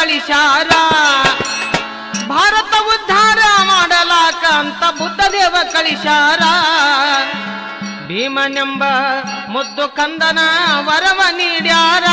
ಕಳಿಶಾರಾ ಭಾರತ ಉದ್ಧಾರ ಮಾಡಲಾಕ ಅಂತ ಬುದ್ಧ ಬುದ್ಧದೇವ ಕಳಿಸ್ಯಾರ ಭೀಮನೆಂಬ ಮುದ್ದು ಕಂದನ ವರವ ನೀಡ್ಯಾರ.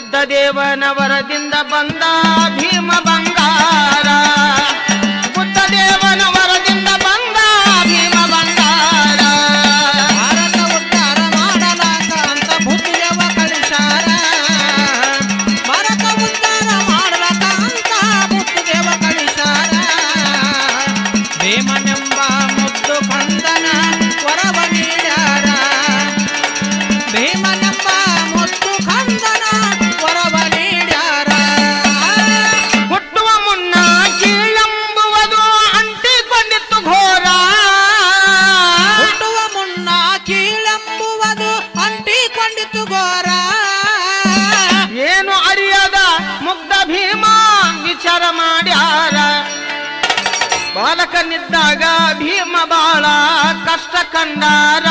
ಬುದ್ಧ ದೇವನವರದಿಂದ ಬಂದ ಭೀಮ ಬಂದ ಅದು ಅಂಟಿಕೊಂಡಿತು ಗೋರ ಏನು ಅರಿಯದ? ಮುಗ್ಧ ಭೀಮ ವಿಚಾರ ಮಾಡ್ಯಾರ. ಬಾಲಕನಿದ್ದಾಗ ಭೀಮ ಬಾಳ ಕಷ್ಟ ಕಂಡಾರ.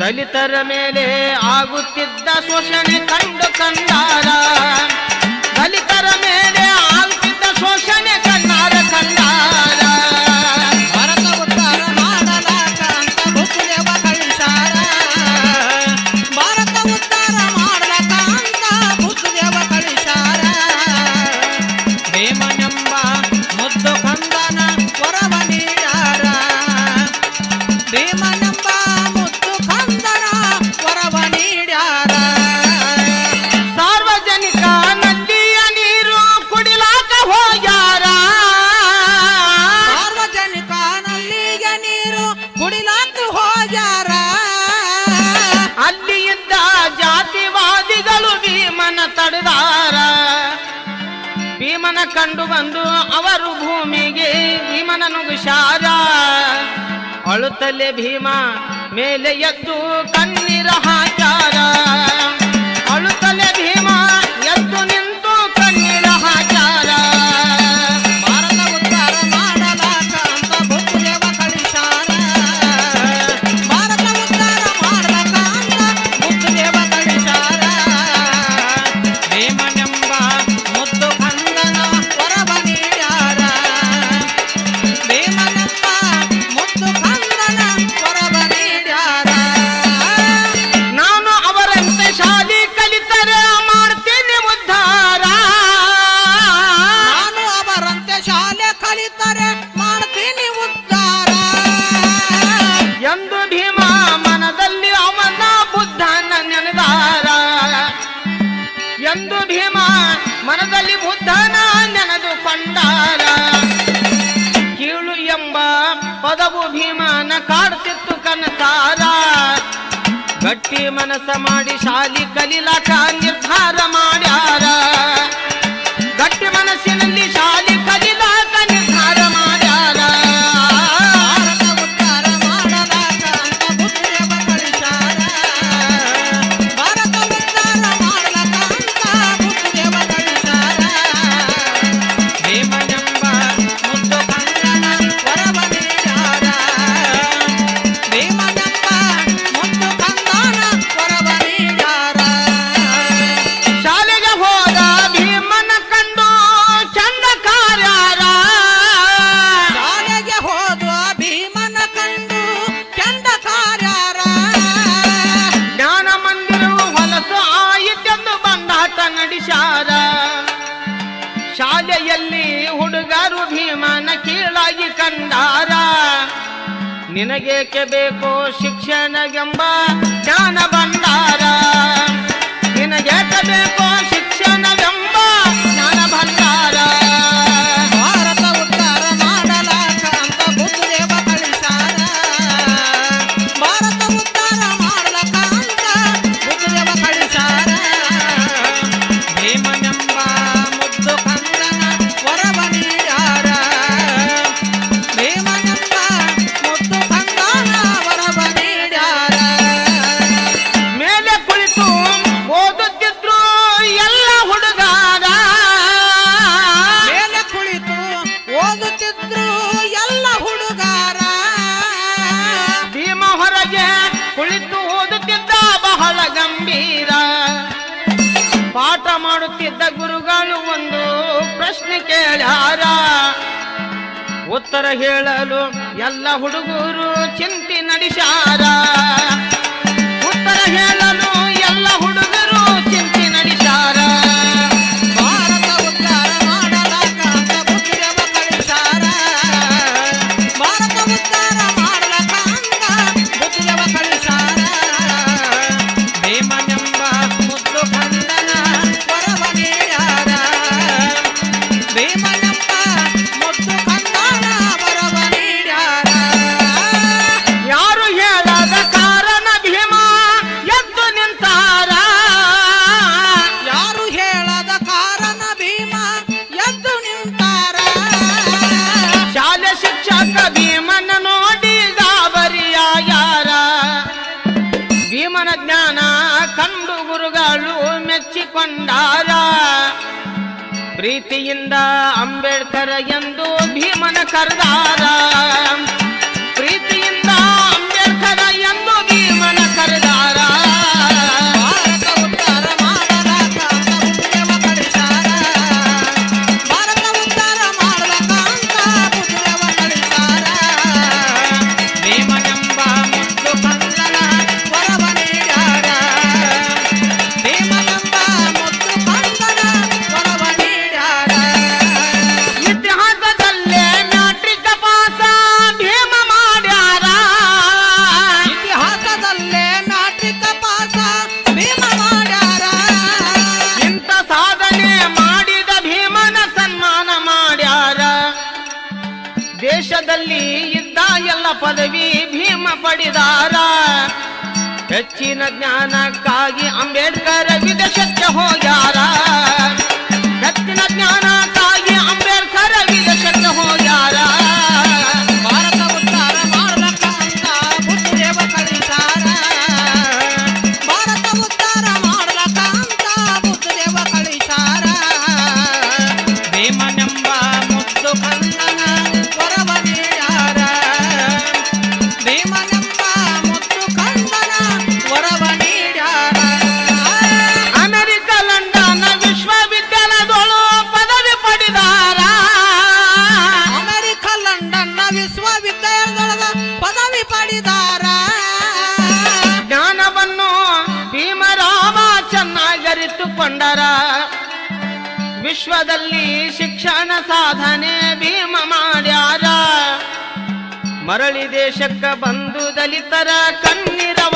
ದಲಿತರ ಮೇಲೆ ಆಗುತ್ತಿದ್ದ ಶೋಷಣೆ ಕಂಡು ಕಂಡಾರ. ಕಂಡು ಬಂದು ಅವರು ಭೂಮಿಗೆ ಭೀಮನನು ಹುಷಾರ ಅಳುತ್ತಲೆ ಭೀಮ ಮೇಲೆ ಎದ್ದು ಕಣ್ಣೀರ ಹಾಕಾರ ಅಳುತ್ತಲೆ ಬುದ್ಧನ ನೆನೆದುಕೊಂಡಾರ ಕೀಳು ಎಂಬ ಪದವು ಭೀಮನ ಕಾಡ್ತಿತ್ತು ಕನಸಾರ. ಗಟ್ಟಿ ಮನಸ್ಸ ಮಾಡಿ ಶಾಲಿ ಕಲಿಲಕ ನಿರ್ಧಾರ ಮಾಡ್ಯಾರ. ನಿನಗೇಕೆ ಬೇಕೋ ಶಿಕ್ಷಣಗೆಂಬ ಜ್ಞಾನ ಭಂಡಾರ? ನಿನಗೇಕೆ ಬೇಕೋ ಶಿಕ್ಷಣ ಸಿದ್ಧ ಗುರುಗಳು ಒಂದು ಪ್ರಶ್ನೆ ಕೇಳ್ಯಾರ. ಉತ್ತರ ಹೇಳಲು ಎಲ್ಲ ಹುಡುಗರು ಚಿಂತೆ ನಡೆಸಾರ ಉತ್ತರ ಹೇಳಲು ಪ್ರೀತಿಯಿಂದ ಅಂಬೇಡ್ಕರ್ ಎಂದು ಭೀಮನ ಕರ್ದಾರ. ಪದವಿ ಭೀಮ ಪಡಿದಾರ. ಹೆಚ್ಚಿನ ಜ್ಞಾನಕ್ಕಾಗಿ ಅಂಬೇಡ್ಕರ್ ವಿದೇಶಕ್ಕೆ ಹೋಗ್ಯಾರ. ಮಾಡಿದಾರ. ಜ್ಞಾನವನ್ನು ಭೀಮರಾಮ ಚೆನ್ನಾಗರಿತುಕೊಂಡರ ವಿಶ್ವದಲ್ಲಿ ಶಿಕ್ಷಣ ಸಾಧನೆ ಭೀಮ ಮಾಡ್ಯಾರ. ಮರಳಿ ದೇಶಕ್ಕ ಬಂದು ದಲಿತರ ಕಣ್ಣೀರವ